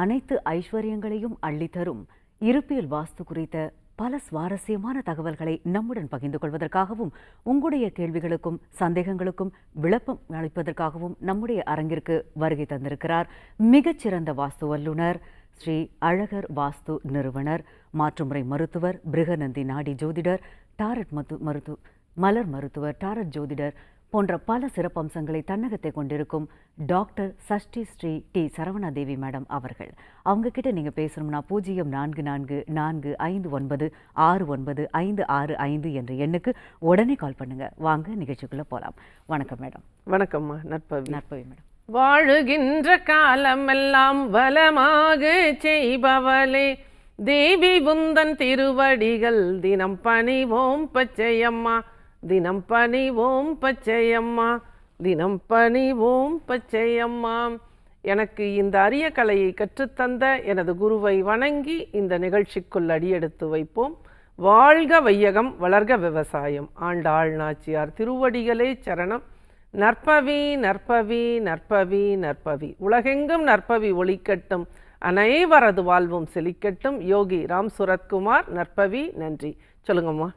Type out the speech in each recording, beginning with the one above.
அனைத்து ஐஸ்வர்யங்களையும் அள்ளித்தரும். இருப்பியல் வாஸ்து குறித்த பல சுவாரஸ்யமான தகவல்களை நம்முடன் பகிர்ந்து கொள்வதற்காகவும் உங்களுடைய கேள்விகளுக்கும் சந்தேகங்களுக்கும் விளப்பம் அளிப்பதற்காகவும் நம்முடைய அரங்கிற்கு வருகை தந்திருக்கிறார் மிகச்சிறந்த வாஸ்து வல்லுநர் ஸ்ரீ அழகர் வாஸ்து நிறுவனர் மாற்றுமுறை மருத்துவர் பிருகநந்தி நாடி ஜோதிடர் டாரட் மத்து மருத்து மலர் மருத்துவர் டாரட் ஜோதிடர் போன்ற பல சிறப்பம்சங்களை தன்னகத்தை கொண்டிருக்கும் doctor Sashti Sri T Saravanadevi madam அவர்கள். அவங்க கிட்ட நீங்க பேசணும்னா பூஜ்ஜியம் நான்கு நான்கு நான்கு ஐந்து ஒன்பது ஆறு ஒன்பது ஐந்து ஆறு ஐந்து என்ற எண்ணுக்கு உடனே கால் பண்ணுங்க. வாங்க நிகழ்ச்சிக்குள்ள போலாம். வணக்கம் மேடம். வணக்கம்மா நற்பவி. நற்பவி மேடம். வாழுகின்ற காலமெல்லாம் வளமாக செய்பவளே தேவி உந்தன் திருவடிகள் தினம் பணிவோம் பச்சையம்மா. தினம் பணிவோம் பச்சையம்மா தினம் பணிவோம் பச்சையம்மா. எனக்கு இந்த அரிய கலையை கற்றுத்தந்த எனது குருவை வணங்கி இந்த நிகழ்ச்சிக்குள் அடியெடுத்து வைப்போம். வாழ்க வையகம் வளர்க விவசாயம். ஆண்டாள் நாச்சியார் திருவடிகளே சரணம். நற்பவி நற்பவி நற்பவி நற்பவி. உலகெங்கும் நற்பவி ஒளிக்கட்டும். அனைவரது வாழ்வும் செழிக்கட்டும். யோகி ராம் சுரத்குமார் நற்பவி நன்றி. சொல்லுங்கம்மா.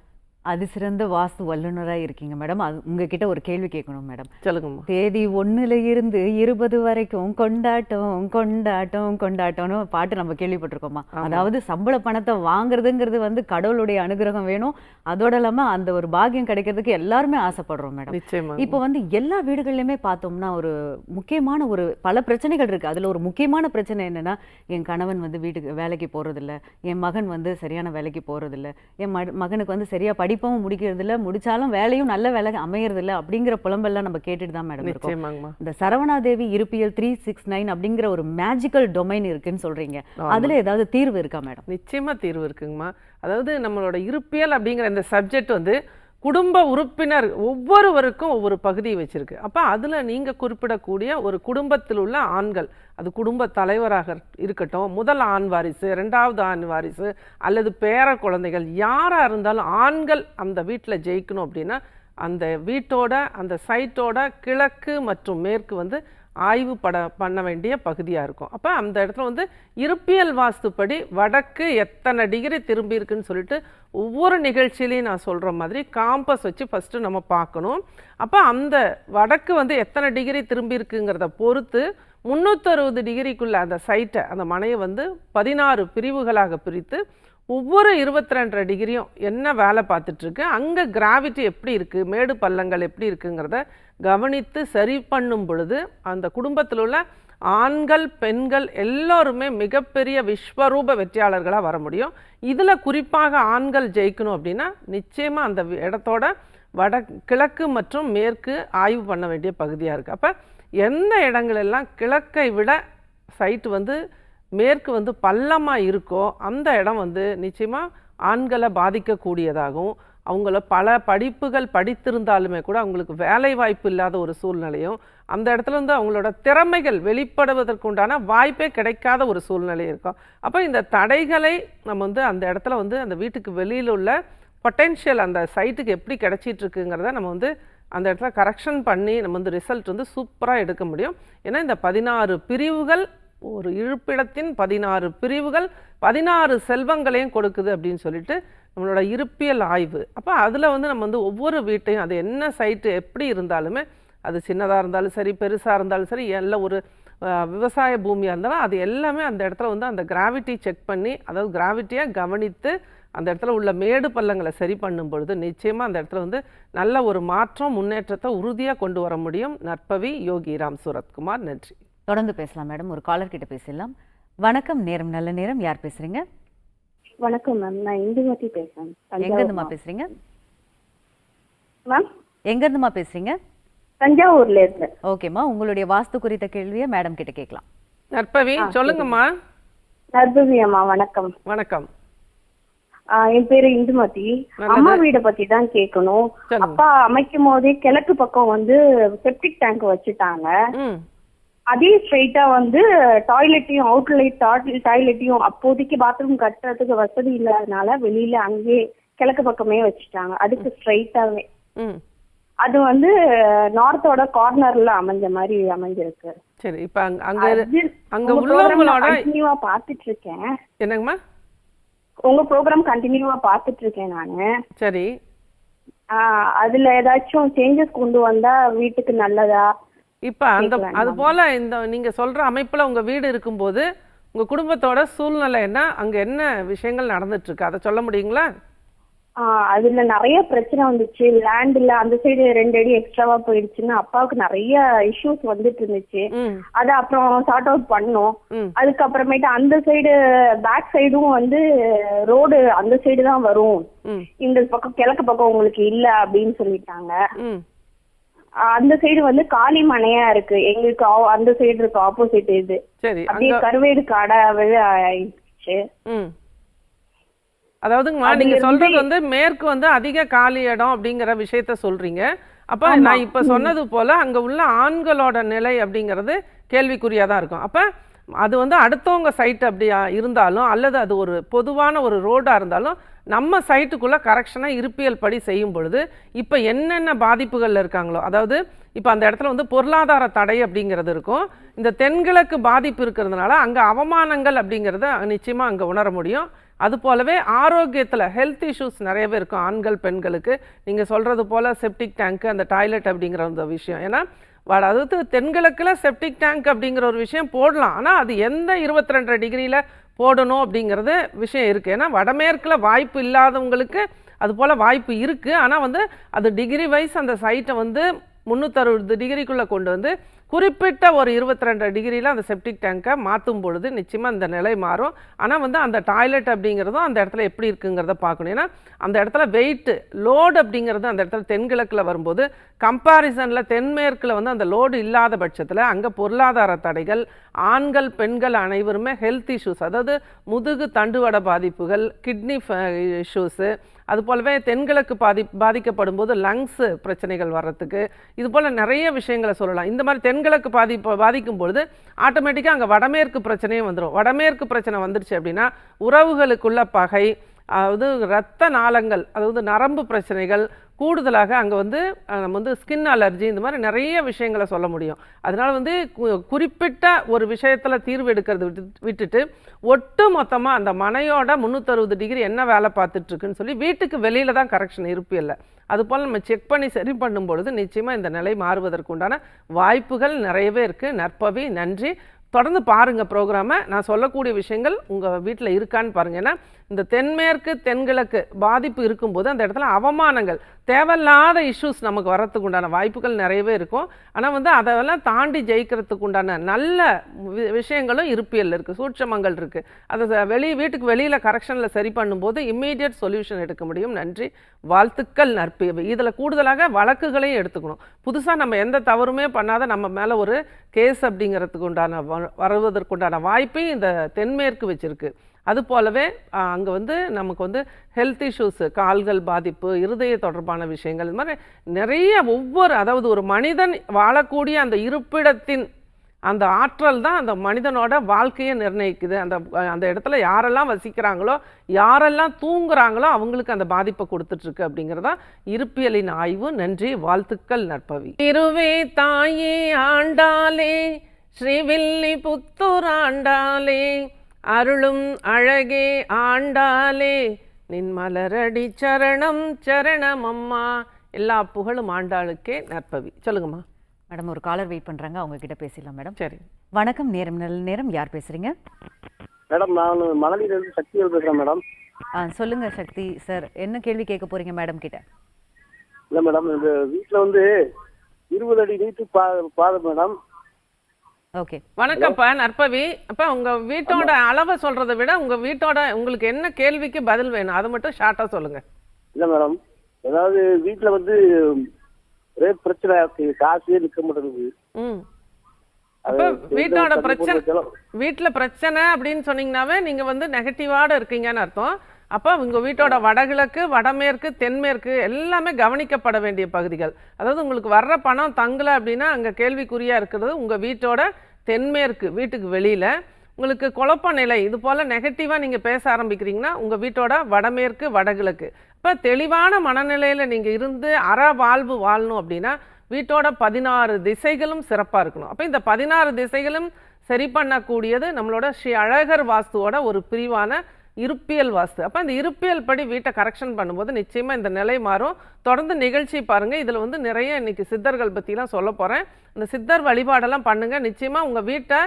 அதிசிறந்த வாஸ்து வல்லுநரா இருக்கீங்க மேடம். அது உங்ககிட்ட ஒரு கேள்வி கேட்கணும் மேடம். சொல்லுங்கம்மா. தேதி ஒண்ணுல இருந்து இருபது வரைக்கும் கொண்டாட்டம் கொண்டாட்டம் கொண்டாட்டம்னு பாட்டு நம்ம கேள்விப்பட்டிருக்கோமா அதாவது சம்பள பணத்தை வாங்குறதுங்கிறது வந்து கடவுளுடைய அனுகிரகம் வேணும். அதோட இல்லாம அந்த ஒரு பாக்கியம் கிடைக்கிறதுக்கு எல்லாருமே ஆசைப்படுறோம் மேடம். இப்போ வந்து எல்லா வீடுகள்லையுமே பார்த்தோம்னா ஒரு முக்கியமான ஒரு பல பிரச்சனைகள் இருக்கு. அதுல ஒரு முக்கியமான பிரச்சனை என்னன்னா என் கணவன் வந்து வீட்டுக்கு வேலைக்கு போறதில்ல. என் மகன் வந்து சரியான வேலைக்கு போறதில்ல. என் மக- மகனுக்கு வந்து சரியா படிப்பும் முடிக்கிறதில்ல முடிச்சாலும் வேலையும் நல்ல வேலை அமையறதில்ல அப்படிங்கிற புலம்பெல்லாம் நம்ம கேட்டுட்டு தான் மேடம் இருக்கோம். இந்த சரவணாதேவி இருப்பியல் த்ரீ சிக்ஸ் நைன் அப்படிங்கிற ஒரு மேஜிக்கல் டொமைன் இருக்குன்னு சொல்றீங்க. அதுல ஏதாவது தீர்வு இருக்கா மேடம்? நிச்சயமா தீர்வு இருக்குங்கம்மா. அதாவது நம்மளோட இருப்பியல் அப்படிங்கிற இந்த சப்ஜெக்ட் வந்து குடும்ப உறுப்பினர் ஒவ்வொருவருக்கும் ஒவ்வொரு பகுதியை வச்சுருக்கு. அப்போ அதில் நீங்கள் குறிப்பிடக்கூடிய ஒரு குடும்பத்தில் உள்ள ஆண்கள் அது குடும்ப தலைவராக இருக்கட்டும் முதல் ஆண் வாரிசு ரெண்டாவது ஆண் வாரிசு அல்லது பேர குழந்தைகள் யாராக இருந்தாலும் ஆண்கள் அந்த வீட்டில் ஜெயிக்கணும் அப்படின்னா அந்த வீட்டோட அந்த சைட்டோட கிழக்கு மற்றும் மேற்கு வந்து ஆய்வு பட பண்ண வேண்டிய பகுதியாக இருக்கும். அப்போ அந்த இடத்துல வந்து இருப்பியல் வாஸ்துப்படி வடக்கு எத்தனை டிகிரி திரும்பி இருக்குன்னு சொல்லிட்டு ஒவ்வொரு நிகழ்ச்சியிலையும் நான் சொல்கிற மாதிரி காம்பஸ் வச்சு ஃபஸ்ட்டு நம்ம பார்க்கணும். அப்போ அந்த வடக்கு வந்து எத்தனை டிகிரி திரும்பி இருக்குங்கிறத பொறுத்து முந்நூற்றறுபது டிகிரிக்குள்ளே அந்த சைட்டை அந்த மனையை வந்து பதினாறு பிரிவுகளாக பிரித்து ஒவ்வொரு இருபத்தி ரெண்டரை டிகிரியும் என்ன வேலை பார்த்துட்ருக்கு அங்கே கிராவிட்டி எப்படி இருக்குது மேடு பள்ளங்கள் எப்படி இருக்குங்கிறத கவனித்து சரி பண்ணும் பொழுது அந்த குடும்பத்தில் உள்ள ஆண்கள் பெண்கள் எல்லோருமே மிகப்பெரிய விஸ்வரூப வெற்றியாளர்களாக வர முடியும். இதில் குறிப்பாக ஆண்கள் ஜெயிக்கணும் அப்படின்னா நிச்சயமாக அந்த இடத்தோட வட கிழக்கு மற்றும் மேற்கு ஆய்வு பண்ண வேண்டிய பகுதியாக இருக்குது அப்போ எந்த இடங்களெல்லாம் கிழக்கை விட சைட்டு வந்து மேற்கு வந்து பள்ளமாக இருக்கோ அந்த இடம் வந்து நிச்சயமாக ஆண்களை பாதிக்கக்கூடியதாகவும் அவங்கள பல படிப்புகள் படித்திருந்தாலுமே கூட அவங்களுக்கு வேலை வாய்ப்பு இல்லாத ஒரு சூழ்நிலையும் அந்த இடத்துல வந்து அவங்களோட திறமைகள் வெளிப்படுவதற்குண்டான வாய்ப்பே கிடைக்காத ஒரு சூழ்நிலை இருக்கும். அப்போ இந்த தடைகளை நம்ம வந்து அந்த இடத்துல வந்து அந்த வீட்டுக்கு வெளியில் உள்ள பொட்டென்ஷியல் அந்த சைட்டுக்கு எப்படி கிடைச்சிட்டு இருக்குங்கிறத நம்ம வந்து அந்த இடத்துல கரெக்ஷன் பண்ணி நம்ம வந்து ரிசல்ட் வந்து சூப்பராக எடுக்க முடியும். ஏன்னா இந்த பதினாறு பிரிவுகள் ஒரு இருப்பிடத்தின் பதினாறு பிரிவுகள் பதினாறு செல்வங்களையும் கொடுக்குது அப்படின்னு சொல்லிட்டு நம்மளோட இருப்பியல் ஆய்வு. அப்போ அதில் வந்து நம்ம வந்து ஒவ்வொரு வீட்டையும் அது என்ன சைட்டு எப்படி இருந்தாலுமே அது சின்னதாக இருந்தாலும் சரி பெருசாக இருந்தாலும் சரி எல்லாம் ஒரு விவசாய பூமியாக இருந்தாலும் அது எல்லாமே அந்த இடத்துல வந்து அந்த கிராவிட்டி செக் பண்ணி அதாவது கிராவிட்டியாக கவனித்து அந்த இடத்துல உள்ள மேடு பள்ளங்களை சரி பண்ணும் பொழுது நிச்சயமாக அந்த இடத்துல வந்து நல்ல ஒரு மாற்றம் முன்னேற்றத்தை உறுதியாக கொண்டு வர முடியும். நற்பவி யோகி ராம் சூரத்குமார். நன்றி. தொடர்ந்து பேசலாம் மேடம் ஒரு காலர் கிட்ட பேசலாம் வணக்கம் நேரம் நல்ல நேரம். யார் பேசுறீங்க? வணக்கம் மேம். நான் இந்துமதி பேசுறேன். எங்க இருந்துமா பேசுறீங்க? மேம்? எங்க இருந்துமா பேசுறீங்க? தஞ்சாவூர்ல இருந்து. ஓகேம்மா. உங்களுடைய வாஸ்து குறித்த கேள்வியை மேடம் கிட்ட கேட்கலாம். நற்பவி சொல்லுங்கம்மா. நர்பவி அம்மா வணக்கம். வணக்கம். என் பேரு இந்துமதி. அம்மா வீட பத்தி தான் கேட்கணும். அப்பா அமைக்கும் போதே கிழக்கு பக்கம் வந்து செப்டிக் டேங்க் வச்சுட்டாங்க. அதே ஸ்ட்ரைட்டா வந்து டாய்லெட்டையும் அவுட்லைட் டாய்லெட்டையும் அப்போதைக்கு பாத்ரூம் கட்டுறதுக்கு வசதி இல்லாதனால வெளியில அங்கேயே கிழக்கு பக்கமே வச்சுட்டாங்க. அதுக்கு ஸ்ட்ரைட்டாவே அது வந்து நார்த்தோட கார்னர்ல அமைஞ்ச மாதிரி அமைஞ்சிருக்கு. சரி இப்ப அங்க அங்க உள்ளவங்களோட கண்டினியூவா பாத்துட்டு இருக்கேன் என்னங்கம்மா? உங்க ப்ரோக்ராம் கண்டினியூவா பாத்துட்டு இருக்கேன் நானு. சரி. அதுல ஏதாச்சும் சேஞ்சஸ் கொண்டு வந்தா வீட்டுக்கு நல்லதா? இப்ப அந்த அது போல இந்த நீங்க சொல்ற அமைப்புல உங்க வீடு இருக்கும்போது உங்க குடும்பத்தோட சூழ்நிலை என்ன? அங்க என்ன விஷயங்கள் நடந்துட்டு இருக்கு அதை சொல்ல முடியுங்களா? அதுல நிறைய பிரச்சனை வந்துச்சு. லேண்ட்ல அந்த சைடு ரெண்டு அடி எக்ஸ்ட்ராவா போயிடுச்சுன்னு அப்பாவுக்கு நிறைய இஷ்யூஸ் வந்துட்டு இருந்துச்சு அத அப்புறம் சார்ட் அவுட் பண்ணோம். அதுக்கப்புறமேட்டு அந்த சைடு பேக் சைடும் வந்து ரோடு அந்த சைடு தான் வரும். இந்த பக்கம் கிழக்கு பக்கம் உங்களுக்கு இல்ல அப்படின்னு சொல்லிட்டாங்க. அந்த சைடு வந்து காலி மனையா இருக்கு. எங்களுக்கு அந்த சைடு இருக்கு ஆப்போசிட் இது. சரி அப்படியே கருவேடு காடாவே ஆயிடுச்சு. அதாவதுங்கம்மா நீங்க சொல்றது வந்து மேற்கு வந்து அதிக காலி இடம் அப்படிங்கிற விஷயத்த சொல்றீங்க. அப்ப. நான் இப்ப சொன்னது போல அங்க உள்ள ஆண்களோட நிலை அப்படிங்கிறது கேள்விக்குறியா தான் இருக்கும். அப்ப அது வந்து அடுத்தவங்க சைட் அப்படியா இருந்தாலும் அல்லது அது ஒரு பொதுவான ஒரு ரோடாக இருந்தாலும் நம்ம சைட்டுக்குள்ளே கரெக்ஷனாக இருப்பியல் படி செய்யும் பொழுது இப்போ என்னென்ன பாதிப்புகளில் இருக்காங்களோ அதாவது இப்போ அந்த இடத்துல வந்து பொருளாதார தடை அப்படிங்கிறது இருக்கும். இந்த தென்கிழக்கு பாதிப்பு இருக்கிறதுனால அங்கே அவமானங்கள் அப்படிங்கிறத நிச்சயமாக அங்கே உணர முடியும். அது போலவே ஆரோக்கியத்தில் ஹெல்த் இஷ்யூஸ் நிறையவே இருக்கும் ஆண்கள் பெண்களுக்கு. நீங்கள் சொல்கிறது போல் செப்டிக் டேங்க்கு அந்த டாய்லெட் அப்படிங்கிற அந்த விஷயம். ஏன்னா வட அதாவது தென்கிழக்கில் செப்டிக் டேங்க் அப்படிங்கிற ஒரு விஷயம் போடலாம். ஆனால் அது எந்த இருபத்தி ரெண்டரை டிகிரியில் போடணும் அப்படிங்கிறது விஷயம் இருக்குது ஏன்னா வடமேற்கில் வாய்ப்பு இல்லாதவங்களுக்கு அது போல் வாய்ப்பு இருக்குது ஆனால் வந்து அது டிகிரி வைஸ் அந்த சைட்டை வந்து முந்நூற்றறுபது டிகிரிக்குள்ளே கொண்டு வந்து குறிப்பிட்ட ஒரு இருபத்தி ரெண்டு டிகிரியில் அந்த செப்டிக் டேங்கை மாற்றும் பொழுது நிச்சயமாக அந்த நிலை மாறும். ஆனால் வந்து அந்த டாய்லெட் அப்படிங்கிறதும் அந்த இடத்துல எப்படி இருக்குங்கிறத பார்க்கணும். ஏன்னா அந்த இடத்துல வெயிட்டு லோடு அப்படிங்கிறது அந்த இடத்துல தென்கிழக்கில் வரும்போது கம்பாரிசனில் தென்மேற்கில் வந்து அந்த லோடு இல்லாத பட்சத்தில் அங்கே பொருளாதார தடைகள் ஆண்கள் பெண்கள் அனைவருமே ஹெல்த் இஷ்யூஸ் அதாவது முதுகு தண்டுவட பாதிப்புகள் கிட்னி இஷ்யூஸு அது போலவே தென்கிழக்கு பாதி பாதிக்கப்படும் போது லங்ஸு பிரச்சனைகள் வர்றதுக்கு இது போல் நிறைய விஷயங்களை சொல்லலாம். இந்த மாதிரி தென்கிழக்கு பாதி பாதிக்கும் பொழுது ஆட்டோமேட்டிக்காக அங்கே வடமேற்கு பிரச்சனையும் வந்துடும் வடமேற்கு பிரச்சனை வந்துருச்சு அப்படின்னா உறவுகளுக்குள்ள பகை அதாவது இரத்த நாளங்கள் அதாவது நரம்பு பிரச்சனைகள் கூடுதலாக அங்கே வந்து நம்ம வந்து ஸ்கின் அலர்ஜி இந்த மாதிரி நிறைய விஷயங்களை சொல்ல முடியும். அதனால் வந்து கு- குறிப்பிட்ட ஒரு விஷயத்தில் தீர்வு எடுக்கிறது விட்டு விட்டுட்டு ஒட்டு மொத்தமாக அந்த மனையோட முந்நூற்றறுபது டிகிரி என்ன வேலை பார்த்துட்ருக்குன்னு சொல்லி வீட்டுக்கு வெளியில் தான் கரெக்ஷன் இருப்பில்ல அதுபோல் நம்ம செக் பண்ணி சரி பண்ணும் பொழுது நிச்சயமாக இந்த நிலை மாறுவதற்கு உண்டான வாய்ப்புகள் நிறையவே இருக்குது நற்பவி நன்றி. தொடர்ந்து பாருங்கள் ப்ரோக்ராமை நான் சொல்லக்கூடிய விஷயங்கள் உங்கள் வீட்டில் இருக்கான்னு பாருங்க. ஏன்னா இந்த தென்மேற்கு தென்கிழக்கு பாதிப்பு இருக்கும்போது அந்த இடத்துல அவமானங்கள் தேவையில்லாத இஷ்யூஸ் நமக்கு வரத்துக்கு உண்டான வாய்ப்புகள் நிறையவே இருக்கும். ஆனால் வந்து அதெல்லாம் தாண்டி ஜெயிக்கிறதுக்கு உண்டான நல்ல வி- விஷயங்களும் இருப்பியல் இருக்குது சூட்சமங்கள் இருக்குது அதை ச- வெளி வீட்டுக்கு வெளியில் கரெக்ஷனில் சரி பண்ணும்போது இம்மீடியட் சொல்யூஷன் எடுக்க முடியும். நன்றி. வாழ்த்துக்கள் நற்பி இதில் கூடுதலாக வழக்குகளையும் எடுத்துக்கணும். புதுசாக நம்ம எந்த தவறுமே பண்ணாத நம்ம மேலே ஒரு கேஸ் அப்படிங்கிறதுக்கு உண்டான வ- வருவதற்குண்டான வாய்ப்பையும் இந்த தென்மேற்கு வச்சுருக்கு. அது போலவே அங்கே வந்து நமக்கு வந்து ஹெல்த் இஷ்யூஸு கால்கள் பாதிப்பு இருதய தொடர்பான விஷயங்கள் இது மாதிரி நிறைய ஒவ்வொரு அதாவது ஒரு மனிதன் வாழக்கூடிய அந்த இருப்பிடத்தின் அந்த ஆற்றல் தான் அந்த மனிதனோட வாழ்க்கையை நிர்ணயிக்குது. அந்த அந்த இடத்துல யாரெல்லாம் வசிக்கிறாங்களோ யாரெல்லாம் தூங்குறாங்களோ அவங்களுக்கு அந்த பாதிப்பை கொடுத்துட்ருக்கு அப்படிங்கிறதா இருப்பியலின் ஆய்வு. நன்றி வாழ்த்துக்கள் நற்பவி. திருவே தாயே ஆண்டாலே ஸ்ரீவில்லி புத்தூர் ஆண்டாலே அருளும் அழகே ஆண்டாலே நின் மலரடி சரணம் சரணம் அம்மா எல்லா புகழும் ஆண்டாளுக்கே நற்பவி. சொல்லுங்கம்மா. மேடம் ஒரு காலர் வெயிட் பண்றாங்க. அவங்க கிட்ட பேசிடலாம் மேடம். சரி. வணக்கம். நேரம் நல்ல நேரம் யார் பேசுறீங்க? மேடம் நான் மணலியிலிருந்து சக்திவேல் பேசுகிறேன் மேடம். ஆ, சொல்லுங்க சக்தி சார். என்ன கேள்வி கேட்க போறீங்க மேடம் கிட்ட? இல்லை மேடம் இந்த வீட்டில் வந்து இருபது அடி நீட்டு பா பாதை மேடம். ஓகே. வணக்கம்ப்பா நற்பவி. அப்ப உங்க வீட்டோட அளவை சொல்றதை விட உங்க வீட்டோட உங்களுக்கு என்ன கேள்விக்கு பதில் வேணும்? அதை மட்டும் ஷார்ட்டா சொல்லுங்க. இல்லை மேடம் ஏதாவது வீட்டில் வந்து ஒரே பிரச்சனை. இருக்கு காசே நிற்க மாட்டேங்குது. ம். அது அப்ப வீட்டோட பிரச்சனை வீட்ல பிரச்சனை அப்படின்னு சொன்னீங்கன்னாவே நீங்க வந்து நெகட்டிவாட இருக்கீங்கன்னு அர்த்தம். அப்போ உங்கள் வீட்டோட வடகிழக்கு வடமேற்கு தென்மேற்கு எல்லாமே கவனிக்கப்பட வேண்டிய பகுதிகள். அதாவது உங்களுக்கு வர்ற பணம் தங்கலை அப்படின்னா அங்கே கேள்விக்குறியாக இருக்கிறது. உங்கள் வீட்டோட தென்மேற்கு வீட்டுக்கு வெளியில் உங்களுக்கு குழப்ப நிலை இது போல் நெகட்டிவாக நீங்கள் பேச ஆரம்பிக்கிறீங்கன்னா உங்கள் வீட்டோட வடமேற்கு வடகிழக்கு. இப்போ தெளிவான மனநிலையில் நீங்கள் இருந்து அற வாழ்வு வாழணும் அப்படின்னா வீட்டோட பதினாறு திசைகளும் சிறப்பாக இருக்கணும். அப்போ இந்த பதினாறு திசைகளும் சரி பண்ணக்கூடியது நம்மளோட ஸ்ரீ அழகர் வாஸ்துவோட ஒரு பிரிவான இருப்பியல் வாஸ்து. அப்போ இந்த இருப்பியல் படி வீட்டை கரெக்ஷன் பண்ணும்போது நிச்சயமாக இந்த நிலை மாறும். தொடர்ந்து நிகழ்ச்சி பாருங்கள் இதில் வந்து நிறைய இன்னைக்கு சித்தர்கள் பற்றிலாம் சொல்ல போகிறேன் இந்த சித்தர் வழிபாடெல்லாம் பண்ணுங்கள் நிச்சயமாக உங்கள் வீட்டை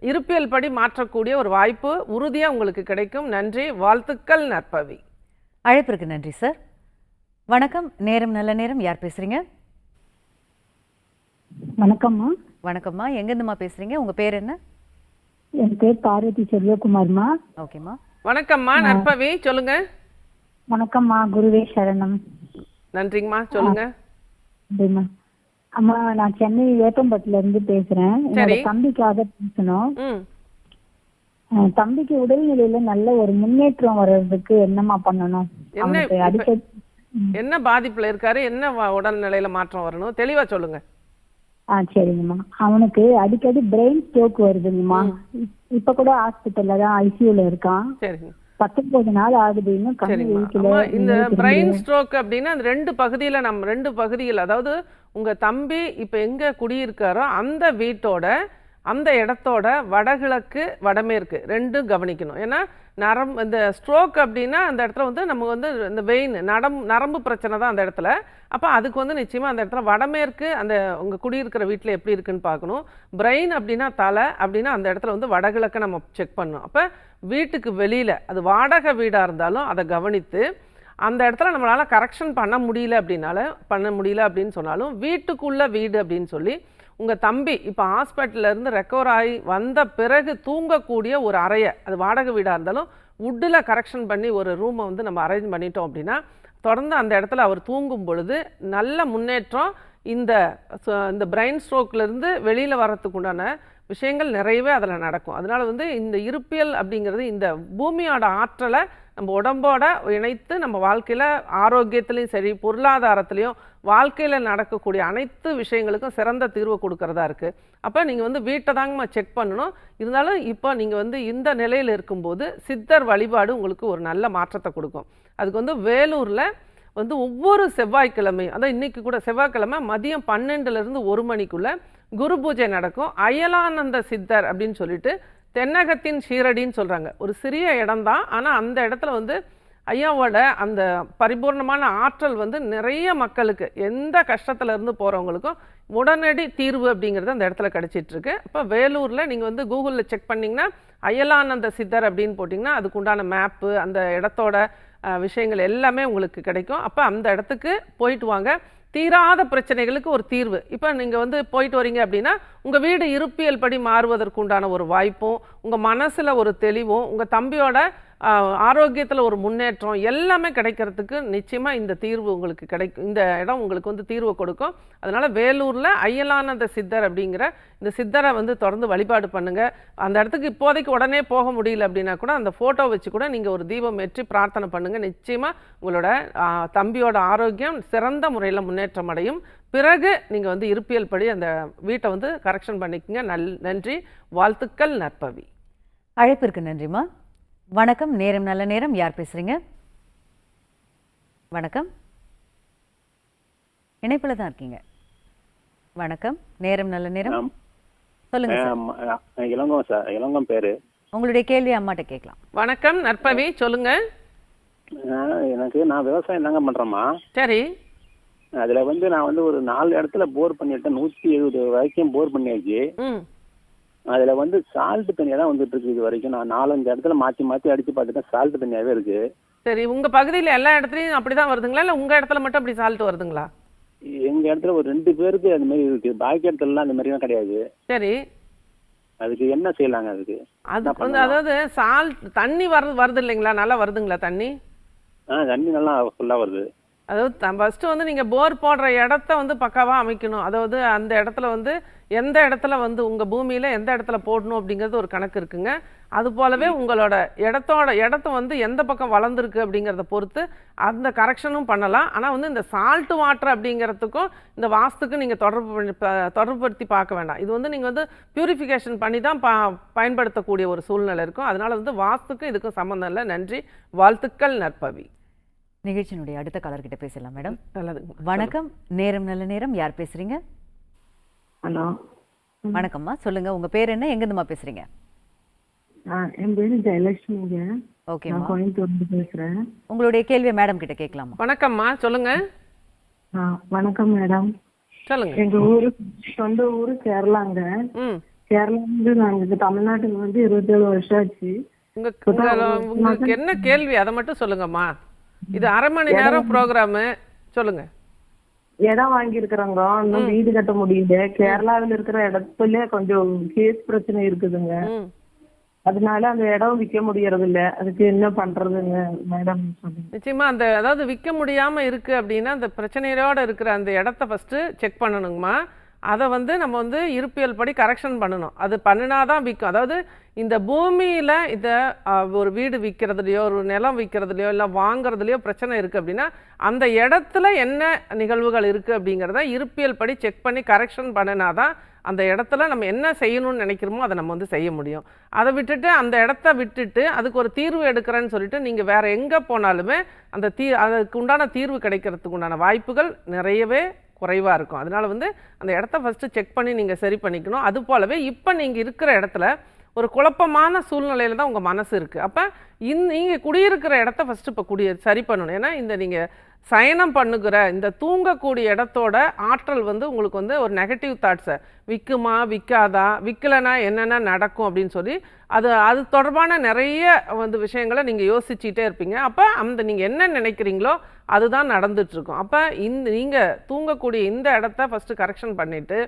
இருப்பியல் படி மாற்றக்கூடிய ஒரு வாய்ப்பு உறுதியாக உங்களுக்கு கிடைக்கும். நன்றி. வாழ்த்துக்கள் நற்பவி. அழைப்பிற்கு நன்றி சார். வணக்கம். நேரம் நல்ல நேரம். யார் பேசுறீங்க? வணக்கம்மா. வணக்கம்மா. எங்கேருந்துமா பேசுறீங்க? உங்க பேர் என்ன? என் பேர் பார்வதி செல்வகுமார்மா. ஓகேம்மா. வணக்கம்மா நற்பவி சொல்லுங்க. வணக்கம்மா குருவே சரணம். நன்றிங்கம்மா சொல்லுங்க. அம்மா நான் சென்னை வேப்பம்பட்டுல இருந்து பேசுறேன். என்னோட. தம்பிக்காக பேசணும். தம்பிக்கு உடல்நிலையில நல்ல ஒரு முன்னேற்றம் வர்றதுக்கு என்னம்மா பண்ணணும்? என்ன அடிக்கடி பாதிப்புல இருக்காரு? என்ன உடல்நிலையில மாற்றம் வரணும்? தெளிவா சொல்லுங்க. ஆ சரிங்கம்மா. அவனுக்கு அடிக்கடி பிரெயின் ஸ்ட்ரோக் வருதுங்கம்மா. இப்ப கூட ஹாஸ்பிட்டல்ல தான் ஐசியூல இருக்கான். சரிங்க. பத்தொன்பது நாள் ஆகுது இன்னும் இந்த பிரெயின். ஸ்ட்ரோக் அப்படின்னா அந்த ரெண்டு பகுதியில நம்ம ரெண்டு பகுதியில் அதாவது உங்க தம்பி இப்ப எங்க குடியிருக்காரோ அந்த வீட்டோட அந்த இடத்தோட வடகிழக்கு வடமேற்கு ரெண்டும் கவனிக்கணும். ஏன்னா நரம் இந்த ஸ்ட்ரோக் அப்படின்னா அந்த இடத்துல வந்து நம்ம வந்து இந்த வெயின் நடம் நரம்பு பிரச்சனை தான் அந்த இடத்துல. அப்போ அதுக்கு வந்து நிச்சயமாக அந்த இடத்துல வடமேற்கு அந்த உங்கள் குடியிருக்கிற வீட்டில் எப்படி இருக்குன்னு பார்க்கணும். பிரெயின் அப்படின்னா தலை அப்படின்னா அந்த இடத்துல வந்து வடகிழக்கை நம்ம செக் பண்ணணும். அப்போ வீட்டுக்கு வெளியில் அது வாடகை வீடாக இருந்தாலும் அதை கவனித்து அந்த இடத்துல நம்மளால் கரெக்ஷன் பண்ண முடியல அப்படின்னால பண்ண முடியல அப்படின்னு சொன்னாலும் வீட்டுக்குள்ளே வீடு அப்படின்னு சொல்லி உங்கள் தம்பி இப்போ ஹாஸ்பிட்டல்லேருந்து ரெக்கவர் ஆகி வந்த பிறகு தூங்கக்கூடிய ஒரு அறையை அது வாடகை வீடாக இருந்தாலும் வுட்டில் கரெக்ஷன் பண்ணி ஒரு ரூமை வந்து நம்ம அரேஞ்ச் பண்ணிட்டோம் அப்படின்னா தொடர்ந்து அந்த இடத்துல அவர் தூங்கும் பொழுது நல்ல முன்னேற்றம் இந்த இந்த பிரெயின் ஸ்ட்ரோக்லேருந்து வெளியில் வரத்துக்கு உண்டான விஷயங்கள் நிறையவே அதில் நடக்கும். அதனால வந்து இந்த இருப்பியல் அப்படிங்கிறது இந்த பூமியோட ஆற்றலை நம்ம உடம்போட இணைத்து நம்ம வாழ்க்கையில் ஆரோக்கியத்துலேயும் சரி பொருளாதாரத்துலேயும் வாழ்க்கையில் நடக்கக்கூடிய அனைத்து விஷயங்களுக்கும் சிறந்த தீர்வு கொடுக்கறதா இருக்குது அப்போ நீங்கள் வந்து வீட்டை தாங்கம்மா செக் பண்ணணும். இருந்தாலும் இப்போ நீங்கள் வந்து இந்த நிலையில் இருக்கும்போது சித்தர் வழிபாடு உங்களுக்கு ஒரு நல்ல மாற்றத்தை கொடுக்கும். அதுக்கு வந்து வேலூரில் வந்து ஒவ்வொரு செவ்வாய்க்கிழமையும் அதான் இன்னைக்கு கூட செவ்வாய்க்கிழமை மதியம் பன்னெண்டுலேருந்து ஒரு மணிக்குள்ளே குரு பூஜை நடக்கும். அயலானந்த சித்தர் அப்படின்னு சொல்லிட்டு தென்னகத்தின் ஷீரடின்னு சொல்கிறாங்க ஒரு சிறிய இடம்தான் ஆனால் அந்த இடத்துல வந்து ஐயாவோட அந்த பரிபூர்ணமான ஆற்றல் வந்து நிறைய மக்களுக்கு எந்த கஷ்டத்துல இருந்து போகிறவங்களுக்கும் உடனடி தீர்வு அப்படிங்கிறது அந்த இடத்துல கிடச்சிட்ருக்கு. இப்போ வேலூரில் நீங்கள் வந்து கூகுளில் செக் பண்ணிங்கன்னா அயலானந்த சித்தர் அப்படின்னு போட்டிங்கன்னா அதுக்குண்டான மேப்பு அந்த இடத்தோட விஷயங்கள் எல்லாமே உங்களுக்கு கிடைக்கும். அப்போ அந்த இடத்துக்கு போயிட்டு வாங்க. தீராத பிரச்சனைகளுக்கு ஒரு தீர்வு. இப்போ நீங்கள் வந்து போயிட்டு வரீங்க அப்படின்னா உங்கள் வீடு இருப்பியல் படி மாறுவதற்கு உண்டான ஒரு வாய்ப்பும் உங்கள் மனசில் ஒரு தெளிவும் உங்கள் தம்பியோட ஆரோக்கியத்தில் ஒரு முன்னேற்றம் எல்லாமே கிடைக்கிறதுக்கு நிச்சயமாக இந்த தீர்வு உங்களுக்கு கிடைக்கும் இந்த இடம் உங்களுக்கு வந்து தீர்வு கொடுக்கும். அதனால் வேலூரில் அயலானந்த சித்தர் அப்படிங்கிற இந்த சித்தரை வந்து தொடர்ந்து வழிபாடு பண்ணுங்கள் அந்த இடத்துக்கு இப்போதைக்கு உடனே போக முடியல அப்படின்னா கூட அந்த ஃபோட்டோ வச்சு கூட நீங்கள் ஒரு தீபம் ஏற்றி பிரார்த்தனை பண்ணுங்கள் நிச்சயமாக உங்களோட தம்பியோட ஆரோக்கியம் சிறந்த முறையில் முன்னேற்றம் அடையும். பிறகு நீங்கள் வந்து இருப்பியல் படி அந்த வீட்டை வந்து கரெக்ஷன் பண்ணிக்கங்க. நல் நன்றி. வாழ்த்துக்கள் நற்பவி. அழைப்பிற்கு நன்றிம்மா. வணக்கம். நேரம் நல்ல நேரம். யார் பேசுறீங்க? வணக்கம். இணைப்புல தான் இருக்கீங்க. வணக்கம். நேரம் நல்ல நேரம். சொல்லுங்க சார். ஆம், ஆ, இளங்கோ சார். இளங்கோ பேரு. உங்களுடைய கேள்வி அம்மாட்ட கேட்கலாம். வணக்கம். நற்பவி சொல்லுங்க. எனக்கு நான் விவசாயம் தாங்க பண்றேம்மா. சரி. அதுல வந்து நான் வந்து ஒரு நாலு இடத்துல போர் பண்ணிட்டேன் நூத்தி எழுபது வரைக்கும் போர் பண்ணியாச்சு. ம். அதுல வந்து சால்ட் தண்ணியா தான் வந்துட்டு இருக்கு இது வரைக்கும். நான் நாலஞ்சு இடத்துல மாத்தி மாத்தி அடிச்சு பார்த்துட்டேன். சால்ட் தண்ணியாவே இருக்கு. சரி உங்க பகுதியில் எல்லா இடத்துலையும் அப்படிதான் வருதுங்களா? இல்லை உங்க இடத்துல மட்டும் அப்படி சால்ட் வருதுங்களா? எங்க இடத்துல ஒரு ரெண்டு பேருக்கு அந்த மாதிரி இருக்கு. பாக்கி இடத்துலலாம் அந்த மாதிரிலாம் கிடையாது. சரி. அதுக்கு என்ன செய்யலாங்க அதுக்கு? அதுக்கு வந்து அதாவது சால்ட் தண்ணி வருது வருது இல்லைங்களா? நல்லா வருதுங்களா தண்ணி? ஆ தண்ணி நல்லா ஃபுல்லா வருது. அதாவது ஃபஸ்ட்டு வந்து நீங்கள் போர் போடுற இடத்த வந்து பக்காவாக அமைக்கணும். அதாவது அந்த இடத்துல வந்து எந்த இடத்துல வந்து உங்கள் பூமியில் எந்த இடத்துல போடணும் அப்படிங்கிறது ஒரு கணக்கு இருக்குங்க. அது போலவே உங்களோட இடத்தோட இடத்த வந்து எந்த பக்கம் வளர்ந்துருக்கு அப்படிங்கிறத பொறுத்து அந்த கரெக்ஷனும் பண்ணலாம். ஆனால் வந்து இந்த சால்ட் வாட்டர் அப்படிங்கிறதுக்கும் இந்த வாஸ்துக்கும் நீங்கள் தொடர்பு பண்ணி தொடர்புபடுத்தி பார்க்க வேண்டாம். இது வந்து நீங்கள் வந்து பியூரிஃபிகேஷன் பண்ணி தான் பா பயன்படுத்தக்கூடிய ஒரு சூழ்நிலை இருக்கும். அதனால வந்து வாஸ்துக்கும் இதுக்கும் சம்மந்தம் இல்லை. நன்றி. வாழ்த்துக்கள் நற்பவி. நிகழ்ச்சியினுடைய அடுத்த காலர் கிட்ட பேசலாம் மேடம். நல்லதுங்கம்மா வணக்கம். நேரம் நல்ல நேரம். யார் பேசுறீங்க? ஹலோ. வணக்கம்மா. சொல்லுங்க. உங்க பேர் என்ன? எங்கிருந்துமா பேசுறீங்க? என் பேரு ஜெயலட்சுமிங்க. நான் கோயம்புத்தூர்ல பேசுறேன். உங்களுடைய கேள்வியை மேடம் கிட்ட கேட்கலாமா? வணக்கம்மா. சொல்லுங்க. வணக்கம் மேடம் சொல்லுங்க. எங்க ஊரு சொந்த ஊரு கேரளாங்க. ம். கேரளா வந்து நாங்க இங்க தமிழ்நாட்டுக்கு வந்து இருபத்தேழு வருஷம் ஆச்சு. உங்க உங்க- உங்களுக்கு என்ன கேள்வி? அதை மட்டும் சொல்லுங்கம்மா. இது அரை மணி நேரம் ப்ரோக்ராமு சொல்லுங்க. இடம் வாங்கி இருக்கிறோங்க இன்னும் வீடு கட்ட முடியல. கேரளாவில் இருக்கிற இடத்துல கொஞ்சம் கேஸ் பிரச்சனை இருக்குதுங்க. அதனால அந்த இடம் விற்க முடியறது இல்ல அதுக்கு என்ன பண்றதுங்க மேடம் நிச்சயமா அந்த அதாவது விற்க முடியாம இருக்கு அப்படின்னா அந்த பிரச்சனையோட இருக்கிற அந்த இடத்த ஃபர்ஸ்ட் செக் பண்ணணுங்கம்மா. அதை வந்து நம்ம வந்து இருப்பியல் படி கரெக்ஷன் பண்ணணும். அது பண்ணினாதான் விற்கும் அதாவது இந்த பூமியில் இதை ஒரு வீடு விற்கிறதுலையோ ஒரு நிலம் விற்கிறதுலையோ இல்லை வாங்குறதுலையோ பிரச்சனை இருக்குது அப்படின்னா அந்த இடத்துல என்ன நிகழ்வுகள் இருக்குது அப்படிங்கிறத இருப்பியல் படி செக் பண்ணி கரெக்ஷன் பண்ணினாதான் அந்த இடத்துல நம்ம என்ன செய்யணும்னு நினைக்கிறோமோ அதை நம்ம வந்து செய்ய முடியும். அதை விட்டுட்டு அந்த இடத்த விட்டுட்டு அதுக்கு ஒரு தீர்வு எடுக்கிறேன்னு சொல்லிட்டு நீங்கள் வேறு எங்கே போனாலுமே அந்த தீ அதுக்கு உண்டான தீர்வு கிடைக்கிறதுக்கு உண்டான வாய்ப்புகள் நிறையவே குறைவாக இருக்கும். அதனால வந்து அந்த இடத்த ஃபஸ்ட்டு செக் பண்ணி நீங்கள் சரி பண்ணிக்கணும். அது போலவே இப்போ நீங்கள் இருக்கிற இடத்துல ஒரு குழப்பமான சூழ்நிலையில தான் உங்கள் மனசு இருக்குது அப்போ இந் நீங்கள் குடியிருக்கிற இடத்த ஃபஸ்ட்டு இப்போ குடிய சரி பண்ணணும். ஏன்னா இந்த நீங்கள் சயனம் பண்ணுகிற இந்த தூங்கக்கூடிய இடத்தோட ஆற்றல் வந்து உங்களுக்கு வந்து ஒரு நெகட்டிவ் தாட்ஸை விற்குமா விற்காதா விற்கலைன்னா என்னென்ன நடக்கும் அப்படின்னு சொல்லி அது அது தொடர்பான நிறைய வந்து விஷயங்களை நீங்கள் யோசிச்சுட்டே இருப்பீங்க. அப்போ அந்த நீங்கள் என்ன நினைக்கிறீங்களோ அதுதான் நடந்துட்டுருக்கும். அப்போ இந்த நீங்கள் தூங்கக்கூடிய இந்த இடத்த ஃபஸ்ட்டு கரெக்ஷன் பண்ணிவிட்டு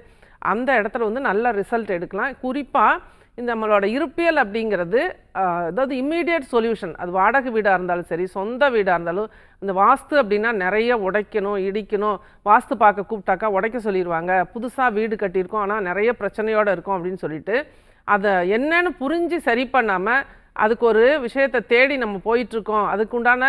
அந்த இடத்துல வந்து நல்ல ரிசல்ட் எடுக்கலாம். குறிப்பாக இந்த நம்மளோட இருப்பியல் அப்படிங்கிறது அதாவது இம்மீடியட் சொல்யூஷன் அது வாடகை வீடாக இருந்தாலும் சரி சொந்த வீடாக இருந்தாலும் இந்த வாஸ்து அப்படின்னா நிறைய உடைக்கணும் இடிக்கணும். வாஸ்து பார்க்க கூப்பிட்டாக்கா உடைக்க சொல்லிடுவாங்க புதுசாக வீடு கட்டியிருக்கோம் ஆனால் நிறைய பிரச்சனையோடு இருக்கும் அப்படின்னு சொல்லிட்டு அதை என்னன்னு புரிஞ்சு சரி பண்ணாமல் அதுக்கு ஒரு விஷயத்தை தேடி நம்ம போயிட்டுருக்கோம். அதுக்குண்டான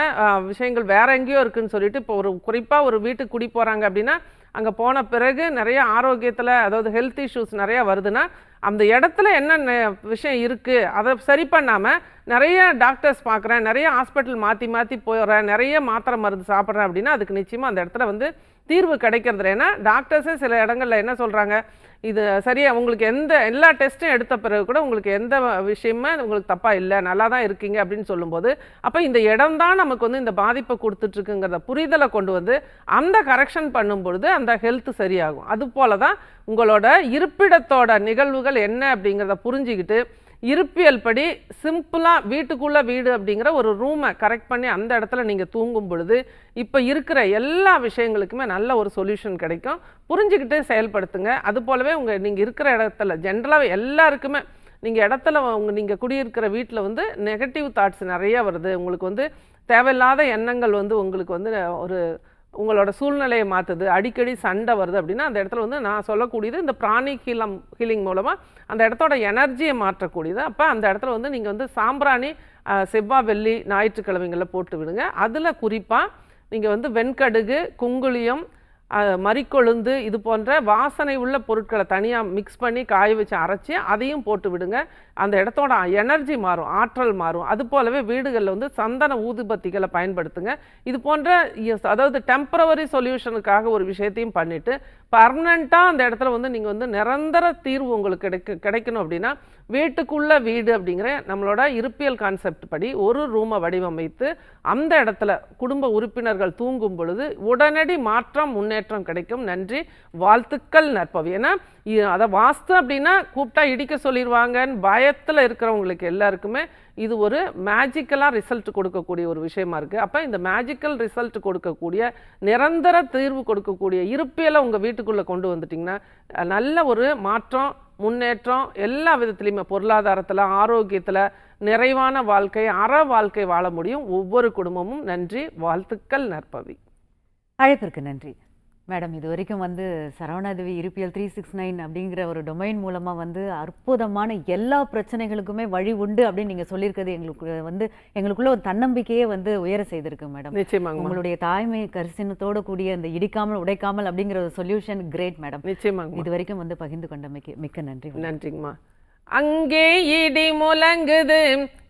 விஷயங்கள் வேற எங்கேயோ இருக்குன்னு சொல்லிட்டு இப்போ ஒரு குறிப்பாக ஒரு வீட்டுக்கு குடி போகிறாங்க அப்படின்னா அங்கே போன பிறகு நிறைய ஆரோக்கியத்தில் அதாவது ஹெல்த் இஷ்யூஸ் நிறையா வருதுன்னா அந்த இடத்துல என்ன விஷயம் இருக்குது அதை சரி பண்ணாமல் நிறைய டாக்டர்ஸ் பார்க்குறேன் நிறைய ஹாஸ்பிட்டல் மாற்றி மாற்றி போயிடுறேன் நிறைய மாத்திரை மருந்து சாப்பிட்றேன் அப்படின்னா அதுக்கு நிச்சயமாக அந்த இடத்துல வந்து தீர்வு கிடைக்கிறது ஏன்னா டாக்டர்ஸே சில இடங்களில் என்ன சொல்கிறாங்க இது சரியாக உங்களுக்கு எந்த எல்லா டெஸ்ட்டும் எடுத்த பிறகு கூட உங்களுக்கு எந்த விஷயமே உங்களுக்கு தப்பாக இல்லை நல்லா தான் இருக்கீங்க அப்படின்னு சொல்லும்போது அப்போ இந்த இடம் தான் நமக்கு வந்து இந்த பாதிப்பை கொடுத்துட்ருக்குங்கிறத புரிதலை கொண்டு வந்து அந்த கரெக்ஷன் பண்ணும் பொழுது அந்த ஹெல்த் சரியாகும். அது போல தான் உங்களோட இருப்பிடத்தோட நிகழ்வுகள் என்ன அப்படிங்கிறத புரிஞ்சுக்கிட்டு இருப்பியல் படி சிம்பிளாக வீட்டுக்குள்ளே வீடு அப்படிங்கிற ஒரு ரூமை கரெக்ட் பண்ணி அந்த இடத்துல நீங்கள் தூங்கும் பொழுது இப்போ இருக்கிற எல்லா விஷயங்களுக்குமே நல்ல ஒரு சொல்யூஷன் கிடைக்கும். புரிஞ்சுக்கிட்டு செயல்படுத்துங்க. அது போலவே உங்கள் நீங்கள் இருக்கிற இடத்துல ஜென்ரலாக எல்லாருக்குமே நீங்கள் இடத்துல உங்கள் நீங்கள் குடியிருக்கிற வீட்டில் வந்து நெகட்டிவ் தாட்ஸ் நிறைய வருது. உங்களுக்கு வந்து தேவையில்லாத எண்ணங்கள் வந்து உங்களுக்கு வந்து ஒரு உங்களோட சூழ்நிலையை மாற்றுது அடிக்கடி சண்டை வருது அப்படின்னா அந்த இடத்துல வந்து நான் சொல்லக்கூடியது இந்த பிராணிக் ஹீலம் ஹீலிங் மூலமாக அந்த இடத்தோட எனர்ஜியை மாற்றக்கூடியது. அப்போ அந்த இடத்துல வந்து நீங்கள் வந்து சாம்பிராணி செவ்வாய் வெள்ளி ஞாயிற்றுக்கிழமைகளில் போட்டு விடுங்க. அதில் குறிப்பாக நீங்கள் வந்து வெண்கடுகு குங்குளியம் மறிக்கொழுந்து இது போன்ற வாசனை உள்ள பொருட்களை தனியாக மிக்ஸ் பண்ணி காய வச்சு அரைச்சி அதையும் போட்டு விடுங்க. அந்த இடத்தோட எனர்ஜி மாறும் ஆற்றல் மாறும். அது போலவே வீடுகளில் வந்து சந்தன ஊதுபத்திகளை பயன்படுத்துங்க. இது போன்ற அதாவது டெம்பரவரி சொல்யூஷனுக்காக ஒரு விஷயத்தையும் பண்ணிட்டு பர்மனண்ட்டாக அந்த இடத்துல வந்து நீங்கள் வந்து நிரந்தர தீர்வு உங்களுக்கு கிடைக்க கிடைக்கணும் அப்படின்னா வீட்டுக்குள்ள வீடு அப்படிங்கிற நம்மளோட இருப்பியல் கான்செப்ட் படி ஒரு ரூமை வடிவமைத்து அந்த இடத்துல குடும்ப உறுப்பினர்கள் தூங்கும் பொழுது உடனடி மாற்றம் முன்னேற்றம் கிடைக்கும். நன்றி. வாழ்த்துக்கள் நற்பவி. ஏன்னா அதை வாஸ்து அப்படின்னா கூப்பிட்டா இடிக்க சொல்லிடுவாங்கன்னு பயத்தில் இருக்கிறவங்களுக்கு எல்லாருக்குமே இது ஒரு மேஜிக்கலாக ரிசல்ட் கொடுக்கக்கூடிய ஒரு விஷயமா இருக்குது அப்போ இந்த மேஜிக்கல் ரிசல்ட் கொடுக்கக்கூடிய நிரந்தர தீர்வு கொடுக்கக்கூடிய இருப்பியலை உங்கள் வீட்டுக்குள்ளே கொண்டு வந்துட்டிங்கன்னா நல்ல ஒரு மாற்றம் முன்னேற்றம் எல்லா விதத்துலையுமே பொருளாதாரத்தில் ஆரோக்கியத்தில் நிறைவான வாழ்க்கை அற வாழ்க்கை வாழ முடியும். ஒவ்வொரு குடும்பமும் நன்றி வாழ்த்துக்கள் நற்பவி. அழைப்பிற்கு நன்றி. மேடம் இது வரைக்கும் வந்து சரவணாதேவி இருப்பியல் த்ரீ சிக்ஸ் நைன் அப்படிங்கிற ஒரு டொமைன் மூலமாக வந்து அற்புதமான எல்லா பிரச்சனைகளுக்குமே வழி உண்டு அப்படின்னு நீங்கள் சொல்லியிருக்கிறது எங்களுக்கு வந்து எங்களுக்குள்ள ஒரு தன்னம்பிக்கையே வந்து உயர செய்திருக்கு மேடம். நிச்சயமாங்கம்மா உங்களுடைய தாய்மை கரிசனத்தோட கூடிய இந்த இடிக்காமல் உடைக்காமல் அப்படிங்கிற ஒரு சொல்யூஷன் கிரேட் மேடம். நிச்சயமாங்கம்மா இது வரைக்கும் வந்து பகிர்ந்து கொண்டமைக்கு மிக்க நன்றி. நன்றிங்கம்மா அங்கே இடி முழங்குது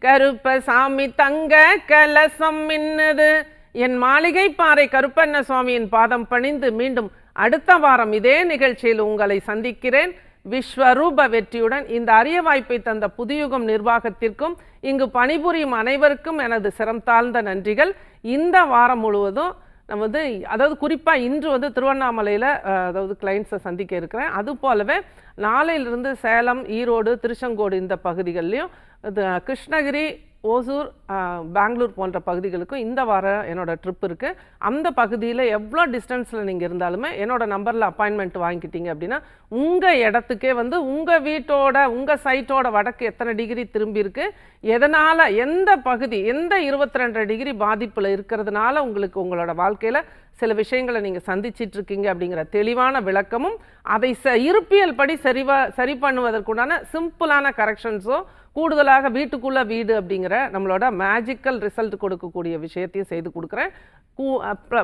கருப்பசாமி தங்க கலசம் மின்னுது என் மாளிகை பாறை கருப்பண்ண சுவாமியின் பாதம் பணிந்து மீண்டும் அடுத்த வாரம் இதே நிகழ்ச்சியில் உங்களை சந்திக்கிறேன். விஸ்வரூப வெற்றியுடன் இந்த அரிய வாய்ப்பை தந்த புதியுகம் நிர்வாகத்திற்கும் இங்கு பணிபுரியும் அனைவருக்கும் எனது சிரம் தாழ்ந்த நன்றிகள். இந்த வாரம் முழுவதும் நமது வந்து அதாவது குறிப்பாக இன்று வந்து திருவண்ணாமலையில் அதாவது கிளைண்ட்ஸை சந்திக்க இருக்கிறேன். அது போலவே நாளையிலிருந்து சேலம் ஈரோடு திருச்செங்கோடு இந்த பகுதிகள்லையும் கிருஷ்ணகிரி ஓசூர் பெங்களூர் போன்ற பகுதிகளுக்கும் இந்த வாரம் என்னோடய ட்ரிப் இருக்குது அந்த பகுதியில் எவ்வளோ டிஸ்டன்ஸில் நீங்கள் இருந்தாலுமே என்னோடய நம்பரில் அப்பாயின்மெண்ட் வாங்கிக்கிட்டீங்க அப்படின்னா உங்கள் இடத்துக்கே வந்து உங்கள் வீட்டோட உங்கள் சைட்டோட வடக்கு எத்தனை டிகிரி திரும்பி இருக்கு எதனால் எந்த பகுதி எந்த இருபத்தி ரெண்டு டிகிரி பாதிப்பில் இருக்கிறதுனால உங்களுக்கு உங்களோட வாழ்க்கையில் சில விஷயங்களை நீங்கள் சந்திச்சிட்டு இருக்கீங்க அப்படிங்கிற தெளிவான விளக்கமும் அதை ச இருப்பியல் படி சரிவா சரி பண்ணுவதற்குண்டான சிம்பிளான கரெக்ஷன்ஸும் கூடுதலாக வீட்டுக்குள்ளே வீடு அப்படிங்கிற நம்மளோட மேஜிக்கல் ரிசல்ட் கொடுக்கக்கூடிய விஷயத்தையும் செய்து கொடுக்குறேன்.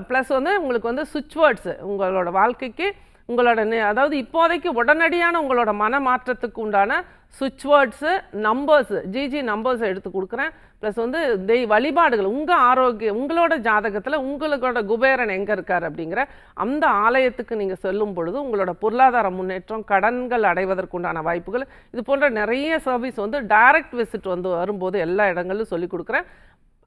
ப்ளஸ் வந்து உங்களுக்கு வந்து சுவிட்ச் வேர்ட்ஸு உங்களோட வாழ்க்கைக்கு உங்களோட நெ- அதாவது இப்போதைக்கு உடனடியான உங்களோட மன மாற்றத்துக்கு உண்டான சுவிட்ச் வேர்ட்ஸு நம்பர்ஸு ஜிஜி நம்பர்ஸ் எடுத்து கொடுக்குறேன். ப்ளஸ் வந்து தெய் வழிபாடுகள் உங்கள் ஆரோக்கியம் உங்களோட ஜாதகத்தில் உங்களோட குபேரன் எங்கே இருக்கார் அப்படிங்கிற அந்த ஆலயத்துக்கு நீங்கள் செல்லும் பொழுது உங்களோட பொருளாதார முன்னேற்றம் கடன்கள் அடைவதற்குண்டான வாய்ப்புகள் இது போன்ற நிறைய சர்வீஸ் வந்து டைரக்ட் விசிட் வந்து வரும்போது எல்லா இடங்களிலும் சொல்லி கொடுக்குறேன்.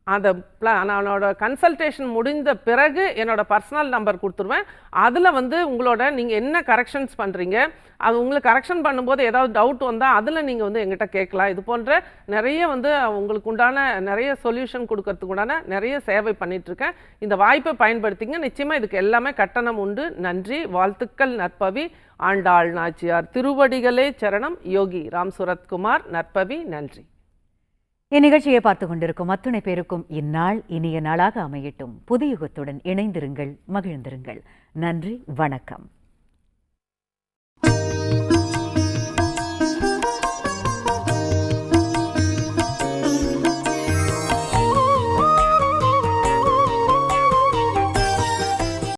அந்த ப்ள என்னோட கன்சல்டேஷன் முடிந்த பிறகு என்னோட பர்சனல் நம்பர் கொடுத்துருவேன். அதில் வந்து உங்களோட நீங்கள் என்ன கரெக்ஷன்ஸ் பண்ணுறீங்க அது உங்களுக்கு கரெக்ஷன் பண்ணும்போது ஏதாவது டவுட் வந்தால் அதில் நீங்கள் வந்து எங்கிட்ட கேட்கலாம். இது போன்ற நிறைய வந்து உங்களுக்கு உண்டான நிறைய சொல்யூஷன் கொடுக்கறதுக்கு உண்டான நிறைய சேவை பண்ணிகிட்ருக்கேன் இந்த வாய்ப்பை பயன்படுத்திங்க. நிச்சயமாக இதுக்கு எல்லாமே கட்டணம் உண்டு. நன்றி. வாழ்த்துக்கள் நற்பவி. ஆண்டாள் நாச்சியார் திருவடிகளே சரணம். யோகி ராம் சுரத்குமார் நற்பவி. நன்றி. இந்நிகழ்ச்சியை பார்த்து கொண்டிருக்கும் அத்துணை பேருக்கும் இந்நாள் இனிய நாளாக அமையட்டும். புதியுகத்துடன் இணைந்திருங்கள் மகிழ்ந்திருங்கள். நன்றி வணக்கம்.